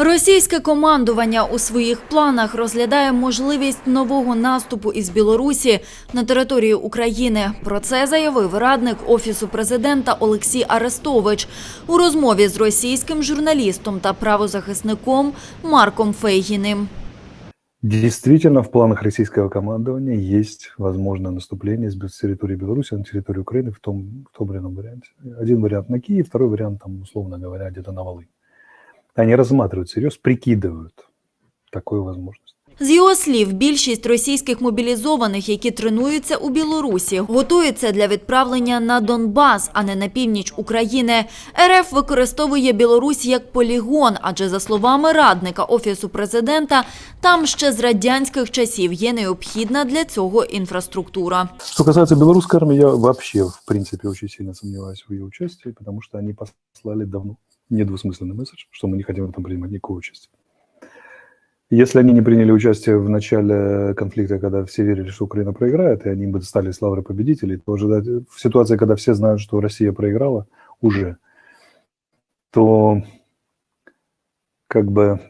Російське командування у своїх планах розглядає можливість нового наступу із Білорусі на територію України. Про це заявив радник офісу президента Олексій Арестович у розмові з російським журналістом та правозахисником Марком Фейгіним. Действительно, в планах российского командования есть возможное наступление с территории Беларуси на территорию Украины в том, в том варианте. Один вариант на Киев, второй вариант, там, условно говоря, где-то на Волынь. Они рассматривают всерьез, прикидывают такую возможность. З його слів, більшість російських мобілізованих, які тренуються у Білорусі, готуються для відправлення на Донбас, а не на північ України. РФ використовує Білорусь як полігон, адже за словами радника офісу президента, там ще з радянських часів є необхідна для цього інфраструктура. Что касается белорусской армии, я вообще, в принципе, очень сильно сомневаюсь в ее участии, потому что они послали давно недвусмысленный месседж, что мы не хотим в этом принимать никакого участия. Если они не приняли участие в начале конфликта, когда все верили, что Украина проиграет, и они бы стали с лавры победителей, то ожидать в ситуации, когда все знают, что Россия проиграла уже, то как бы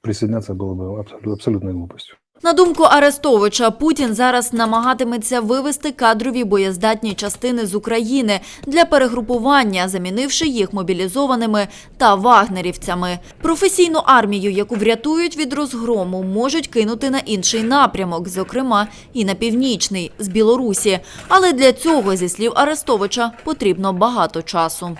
присоединяться было бы абсолютно, абсолютной глупостью. На думку Арестовича, Путін зараз намагатиметься вивести кадрові боєздатні частини з України для перегрупування, замінивши їх мобілізованими та вагнерівцями. Професійну армію, яку врятують від розгрому, можуть кинути на інший напрямок, зокрема і на північний з Білорусі. Але для цього, зі слів Арестовича, потрібно багато часу.